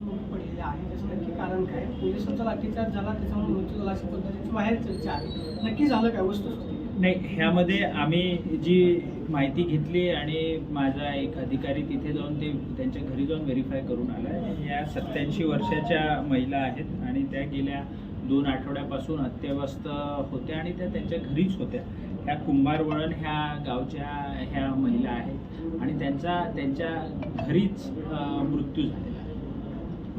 पडलेले आहे. त्याचं नक्की कारण काय? पोलिसांचा लाठीचार्ज झाला त्याच्यामुळे मृत्यू झाला अशा पद्धतीची बाहेर चर्चा आहे. नक्की झालं काय? वस्तू नाही ह्यामध्ये आम्ही जी माहिती घेतली आणि माझा एक अधिकारी तिथे जाऊन ते त्यांच्या घरी जाऊन व्हेरीफाय करून आला या सत्याऐंशी वर्षाच्या महिला आहेत आणि त्या गेल्या दोन आठवड्यापासून अत्यवस्थ होत्या आणि त्या त्यांच्या घरीच होत्या. ह्या कुंभारवळण ह्या गावच्या ह्या महिला आहेत आणि त्यांचा त्यांच्या घरीच मृत्यू झालेला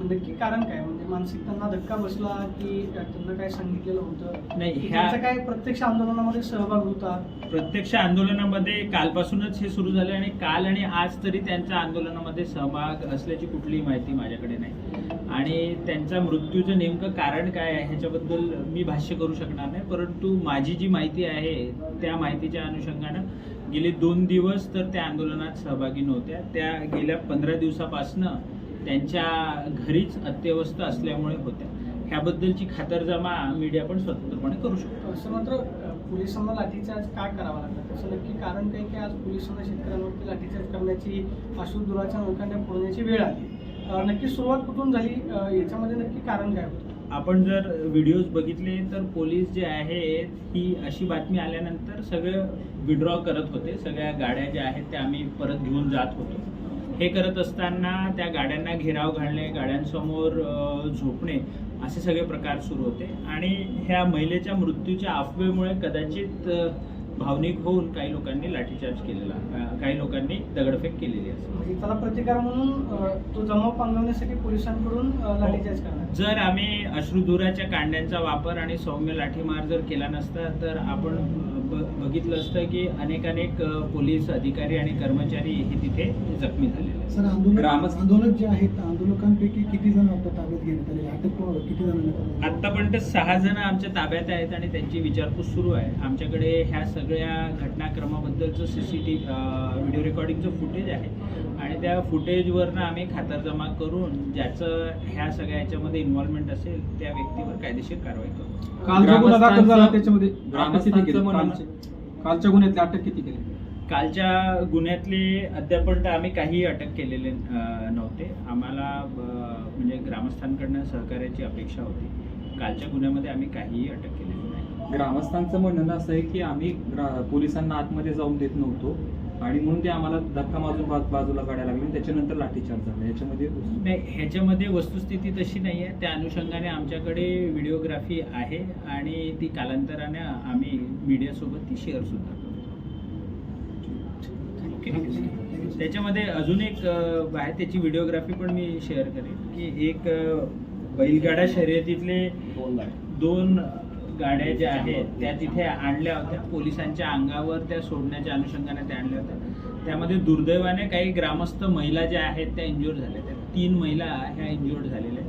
नक्की कारण काय? म्हणजे मानसिक त्यांना धक्का बसला की त्यांना काय सांगितलेलं होतं? नाही की ह्या त्यांचा काय प्रत्यक्ष आंदोलनामध्ये सहभाग होता? प्रत्यक्ष आंदोलनामध्ये कालपासूनच हे सुरू झाले आणि काल आणि आज तरी त्यांचा आंदोलनामध्ये सहभाग असल्याची कुठलीही माहिती माझ्याकडे नाही. आणि त्यांचा मृत्यूचं नेमकं कारण काय आहे ह्याच्याबद्दल मी भाष्य करू शकणार नाही. परंतु माझी जी माहिती आहे त्या माहितीच्या अनुषंगानं गेले दोन दिवस तर त्या आंदोलनात सहभागी नव्हत्या. त्या गेल्या पंधरा दिवसापासनं त्यांच्या घरीच अत्यवस्थ असल्यामुळे होत्या. ह्याबद्दलची खातरजमा मीडिया पण स्वतंत्रपणे करू शकतो. असं मात्र पोलिसांना लाठीचार्ज का करावा लागला? त्याचं नक्की कारण काय की आज पोलिसांना शेतकऱ्यांवरती लाठीचार्ज करण्याची अश्रुधुराच्या नौकांड्या फोडण्याची वेळ आली. नक्की सुरुवात कुठून झाली? याच्यामध्ये नक्की कारण काय होतं? आपण जर व्हिडिओज बघितले तर पोलीस जे आहेत ही अशी बातमी आल्यानंतर सगळं विड्रॉ करत होते. सगळ्या गाड्या ज्या आहेत त्या आम्ही परत घेऊन जात होतो. हे करत असताना त्या गाड्यांना घेराव घालणे गाड्यांसमोर झोपणे असे सगळे प्रकार सुरू होते. आणि ह्या महिलेच्या मृत्यूच्या अफवेमुळे कदाचित भावनिक होऊन काही लोकांनी लाठीचार्ज केलेला काही लोकांनी दगडफेक केलेली असेल. म्हणजे त्याला प्रतिकार म्हणून तो जमाव पांगवण्यासाठी पोलिसांकडून अं, लाठीचार्ज करण्यात जर आम्ही अश्रुधुराच्या कांड्यांचा वापर आणि सौम्य लाठीमार जर केला नसता तर आपण बघितलं असतं की अनेक अनेक पोलीस अधिकारी आणि कर्मचारी हे तिथे जखमी झालेले आहेत. सर आंदोलन ग्रामस्थ- आंदोलक जे आहेत आंदोलकांपैकी किती जण आता ताब्यात घेण्यात आले अटक किती जणांना? आतापर्यंत सहा जण आमच्या ताब्यात आहेत आणि त्यांची विचारपूस सुरू आहे आमच्याकडे ह्या सगळ्या घटनाक्रमाबद्दलचं सी सी टी व्हिडिओ रेकॉर्डिंगचं फुटेज आहे आणि त्या फुटेजवरनं आम्ही खातरजमा करून ज्याचं ह्या सगळ्या ह्याच्यामध्ये इन्व्हॉल्वमेंट असेल त्या व्यक्तीवर कायदेशीर कारवाई करू काल जो गुन्हा दाखल झाला ग्रामस्थांचं- त्याच्यामध्ये कालच्या गुन्ह्यातली अटक किती केली? कालच्या गुन्ह्यातले अद्यापर्यंत आम्ही काही अटक केलेले नव्हते. आम्हाला म्हणजे ग्रामस्थांकडनं सहकार्याची अपेक्षा होती. कालच्या गुन्ह्यामध्ये आम्ही काहीही अटक केलेली नाही. ग्रामस्थांचं म्हणणं असं आहे की आम्ही ग्रा- पोलिसांना आतमध्ये जाऊन देत नव्हतो. आणि म्हणून ते आम्हाला धक्का मारून बा- बाजूला काढायला लागले. त्याच्यानंतर लाठीचार्ज झाला. याच्यामध्ये नाही ह्याच्यामध्ये वस्तुस्थिती तशी नाही आहे त्या अनुषंगाने आमच्याकडे व्हिडिओग्राफी आहे आणि ती कालांतराने आम्ही मीडियासोबत ती शेअर सुद्धा करू. ओके? त्याच्यामध्ये अजून एक आहे. त्याची व्हिडिओग्राफी पण मी शेअर करेन. की एक बैलगाडा शर्यतीतले दोन गाड्या ज्या आहेत त्या तिथे आणल्या होत्या. पोलिसांच्या अंगावर त्या सोडण्याच्या अनुषंगाने त्या आणल्या होत्या. त्यामध्ये दुर्दैवाने काही ग्रामस्थ महिला ज्या आहेत त्या इंज्युअर झाल्या. त्या तीन महिला ह्या इंज्युअर्ड झालेल्या.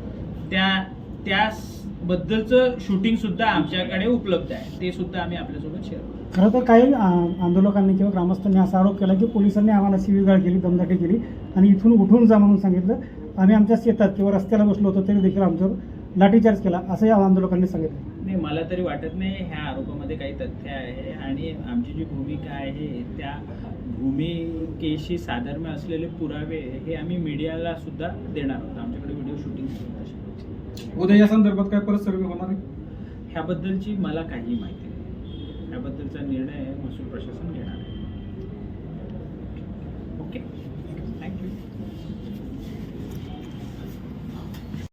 त्या त्याबद्दलचं शूटिंग सुद्धा आमच्याकडे उपलब्ध आहे. ते सुद्धा आम्ही आपल्यासोबत शेअर करू खरं तर काही आंदोलकांनी किंवा ग्रामस्थांनी असा आरोप केला की पोलिसांनी आम्हाला शिवीगाळ केली दमदाटी केली आणि इथून उठून जा म्हणून सांगितलं. आम्ही आमच्या शेतात किंवा रस्त्याला बसलो होतो तरी देखील आमच्यावर लाठीचार्ज केला असं या आंदोलकांनी सांगितलं. नाही मला तरी वाटत नाही ह्या आरोपामध्ये काही तथ्य आहे. आणि आमची जी भूमिका आहे त्या भूमिकेशी साधर्म्य असलेले पुरावे हे आम्ही मीडियाला सुद्धा देणार आहोत. आमच्याकडे व्हिडिओ शूटिंग. उद्या या संदर्भात काय परत सर्वे होणार आहे? ह्याबद्दलची मला काही माहिती नाही. ह्याबद्दलचा निर्णय महसूल प्रशासन